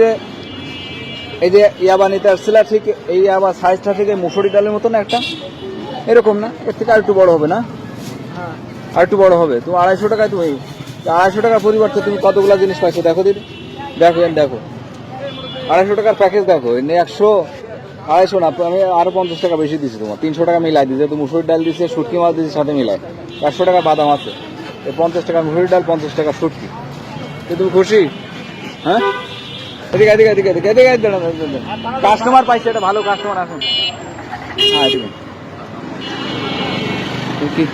যে এই যে ইয়াবা নিতে আসছিল ঠিক এই ইয়াবা সাইজটা থেকে মুসুরি ডালের মতো না একটা। এরকম না? এর থেকে আর একটু বড় হবে না? আর একটু বড় হবে। তুমি আড়াইশো টাকায় তুমি আড়াইশো টাকার পরিবর্তে তুমি কতগুলো জিনিস পাইছো? দেখো দিদি। দেখো দেখো। আড়াইশো টাকার প্যাকেজ দেখো। একশো আড়াইশো না আমি আরও পঞ্চাশ টাকা বেশি দিচ্ছি তোমার। তিনশো টাকা মিলাই দিচ্ছে তো মুসুরির ডাল দিচ্ছে শুটকি মাছ দিচ্ছে সাথে মিলাই। একশো টাকা বাদাম আছে। এই পঞ্চাশ টাকা মুসুরির ডাল পঞ্চাশ টাকা শুটকি। তো তুমি খুশি? হ্যাঁ? এদিকে এদিকে এদিকে এদিকে এদিকে এদিকে কাস্টমার পাইছে এটা ভালো কাস্টমার আসুন। হ্যাঁ এদিকে। কি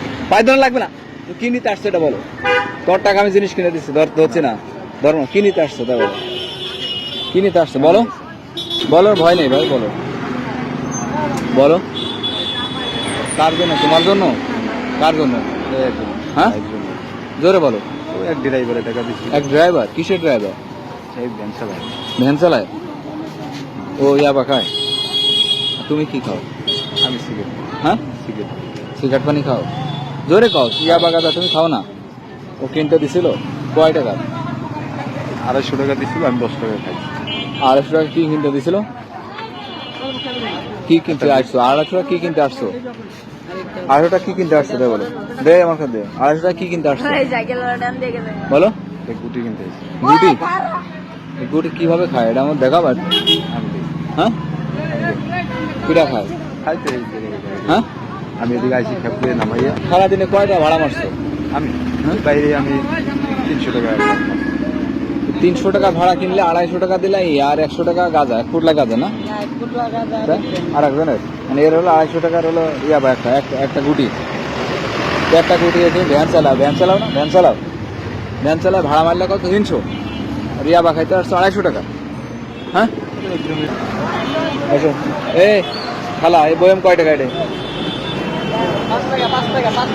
ধরা লাগবে না? তুমি কি নিতে আসছো এটা বলো। তোর টাকা আমি জিনিস কিনে দিচ্ছি ধর ধরছি না। ধর্ম কি নিতে আসছো তা বলো কি নিতে আসছো বলো। বলো ভয় নেই ভাই বলো। বলো। কার জন্য? তোমার জন্য? কার জন্য? হ্যাঁ? জোরে বলো। এক ড্রাইভারে টাকা দিচ্ছি। এক ড্রাইভার কিসের ড্রাইভার ভ্যান চালায় ও ইয়াবা খায়। তুমি কি খাও? আমি সিগারেট হ্যাঁ? সিগারেট সিগারেট পানি খাও। জোরে খাও ইয়াবা গাদা তুমি খাও না? ও কিনতে দিছিল? কয় টাকা? আড়াইশো টাকা দিচ্ছিল আমি দশ টাকা খাই। আড়াইশো টাকা কি কিনতে দিছিল? কি কিনতে আসছো? আড়াইশো টাকা কি কিনতে আসছো? আড়াইশো টাকা কি কিনতে আসছো? দে বলো। দে আমার কাছে দে। আড়াইশো টাকা কি কিনতে আসছো? বলো। গুটি কিনতে গুটি? গুটি কীভাবে খায়? এটা আমার দেখাবার? আমি হ্যাঁ? কিটা খায়? খাইতে। হ্যাঁ? আমি এদিকে আইসি খেপড়ে নামাইয়া। সারাদিনে কয়টা ভাড়া মারছো? আমি হ্যাঁ? বাইরে আমি তিনশো টাকা তিনশো টাকা ভাড়া কিনলে আড়াইশো টাকা দিলে আর একশো টাকা গাজা এক ফুটলা গাজা না? আর একজনের? মানে এর হলো আড়াইশো টাকার হলো ইয়াবা একটা একটা একটা গুটি। একটা গুটি এসে ভ্যান চালাও ভ্যান চালাও না? ভ্যান চালাও। ভ্যান চালাও ভাড়া মারলে কত? তিনশো। আর ইয়াবা খাইতে আসছো আড়াইশো টাকা। হ্যাঁ? এ খালা এই বয়াম কয় টাকা এটা?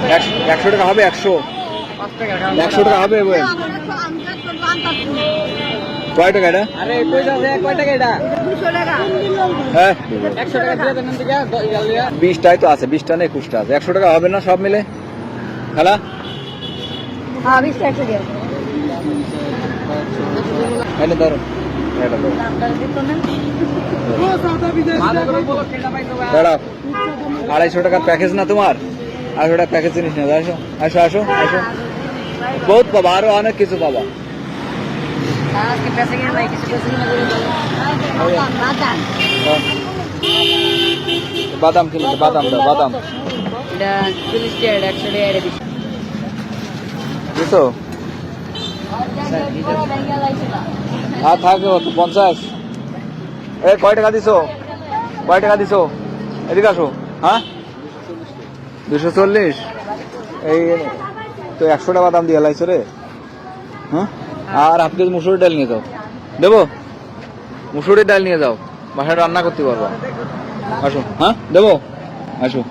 একশো- একশো টাকা হবে একশো। একশো টাকা হবে বয়াম। কয় টাকা এটা? আরে কয় টাকা এটা? হ্যাঁ? বিশটাই তো আছে বিশটা না একুশটা আছে। একশো টাকা হবে না সব মিলে? খেলা? হ্যালো ধরো। এটা ধরো। দাঁড়াও। আড়াইশো টাকার প্যাকেজ না তোমার? আড়াইশো টাকা প্যাকেজ জিনিস না আসো আসো আসো আসো। বহুত পাবা আরও অনেক কিছু পাবা বাদাম কিনে বাদাম দাও বাদাম। বুঝছ? আর থাকে কত পঞ্চাশ। এ, কয় টাকা দিছো? কয় টাকা দিছো? এদিকে আসো। হ্যাঁ? দুশো চল্লিশ। এই তো একশো টাকা দাম দিয়ে লাইছো রে। হ্যাঁ? আর হাফ কেজি মুসুরির ডাল নিয়ে যাও। দেবো? মুসুরির ডাল নিয়ে যাও। বাসায় রান্না করতে পারবা। আসো। হ্যাঁ? দেবো? আসো।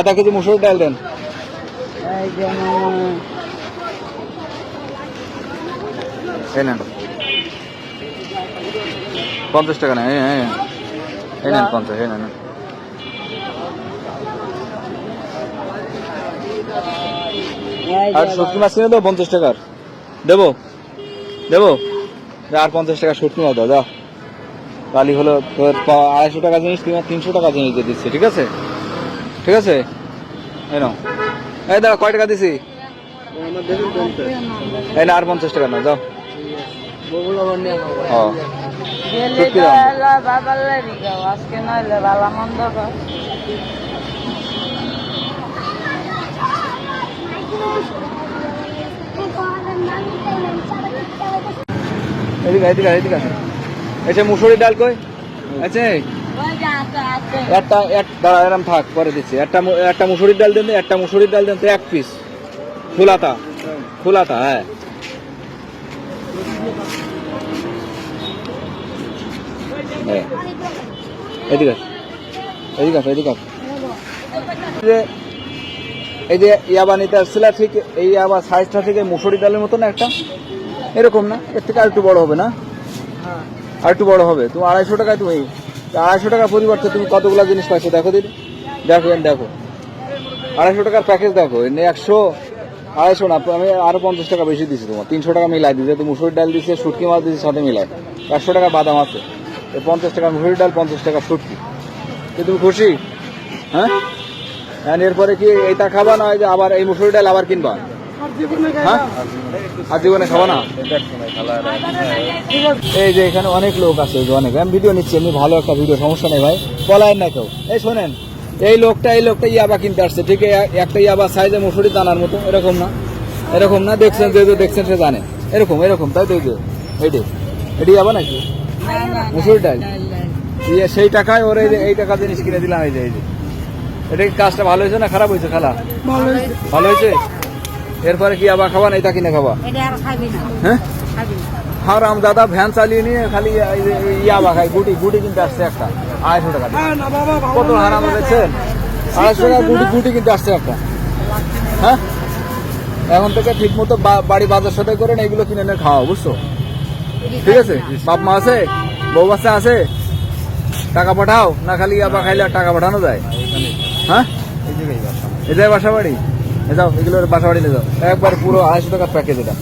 আধা কেজি মুসুরির ডাল দেন। পঞ্চাশ টাকা না এই নেন। পঞ্চাশ, এই নেন আর শুটকি মাছ কিনে দেবো? পঞ্চাশ টাকার। দেবো? দেবো? আর পঞ্চাশ টাকা শুটকি মাছ দাও তাহলে হলো তোর আড়াইশো টাকা জিনিস তিনশো টাকা জিনিস দিয়ে দিচ্ছে, ঠিক আছে? ঠিক আছে? এই নাও। এই দাদা কয় টাকা দিছি? এই না আর পঞ্চাশ টাকা না যাও। ও। সত্যি দাম আজকে নইলে ভালো মন্দ এদিকে এদিকে এদিকে আসো। এসে মুসুরি ডাল কই? আছে? একটা এক দাঁড়া এরম থাক পরে দিচ্ছি। একটা একটা মুসুরির ডাল দেন একটা মুসুরির ডাল দেন তো এক পিস ফুলাতা। ফুলাতা হ্যাঁ। হ্যাঁ। এদিকে। এদিকে এদিকে। যে এই যে ইয়াবা নিতে আসছিল ঠিক এই ইয়াবা সাইজটা থেকে মুসুরি ডালের মতো না একটা? এরকম না? এর থেকে আর একটু বড় হবে না? আর একটু বড় হবে। তুমি আড়াইশো টাকায় তুমি আড়াইশো টাকার পরিবর্তে তুমি কতগুলো জিনিস পাইছো? দেখো দিদি। দেখো দেখো। আড়াইশো টাকার প্যাকেজ দেখো, এনে একশো, আড়াইশো না, আমি আরও পঞ্চাশ টাকা বেশি দিচ্ছি তোমার। তিনশো টাকা মিলাই দিচ্ছি তুমি মুসুরির ডাল দিচ্ছে শুটকি মাছ দিচ্ছি সাথে মিলাই। একশো টাকা বাদাম আছে এই পঞ্চাশ টাকা মুসুরির ডাল, পঞ্চাশ টাকা শুটকি। কি তুমি খুশি? হ্যাঁ? এরপরে কি, এইটা খাবা না ওই যে আবার এই মুসুরি ডাল আবার কিনবা? আর জীবনে খাবা না? এই যে এখানে অনেক লোক আছে অনেক। আমি ভিডিও নিচ্ছি এমনি ভালো একটা ভিডিও সমস্যা নেই ভাই। পলায়েন না কেউ। এই শোনেন এই লোকটা এই লোকটা ইয়াবা কিনতে আসছে। ঠিক একটা ইয়াবা সাইজে মুসুরি দানার মতো এরকম না? এরকম না? দেখছেন যে দেখছেন সে জানে। এরকম এরকম তাই তো এইটি এটি যাবা নাকি? মুসুরি ডাল? দিয়ে সেই টাকায় ওর এই যে এই টাকা জিনিস কিনে দিলাম এই যে এই যে। এটা কি কাজটা ভালো হয়েছে না খারাপ হয়েছে খালা? ভালো হয়েছে? এরপরে কি আবার খাবা না এটা কিনে খাবা? এটা আর খাবি না। হ্যাঁ? হারাম দাদা ভ্যান চালিয়ে নিয়ে খালি ইয়াবা খাই গুটি গুটি কিনতে আসছে একটা। আড়াইশো টাকা দিয়ে। কত হারাম দেখছেন আড়াইশো টাকা গুটি গুটি কিনতে আসছে একটা। হ্যাঁ? এখন থেকে ঠিক মতো বাড়ি বাজার সাথে করে না এগুলো কিনে এনে খাওয়া বুঝছ? ঠিক আছে? বাপ মা আছে? বউ বাচ্চা আছে? টাকা পাঠাও না খালি ইয়াবা খাইলে আর টাকা পাঠানো যায়। হ্যাঁ? এই জায়গায় বাসা। এটাই বাসা বাড়ি যাও এগুলোর বাসা বাড়ি নিয়ে যাও। একবার পুরো আড়াইশো টাকার প্যাকেজ এটা।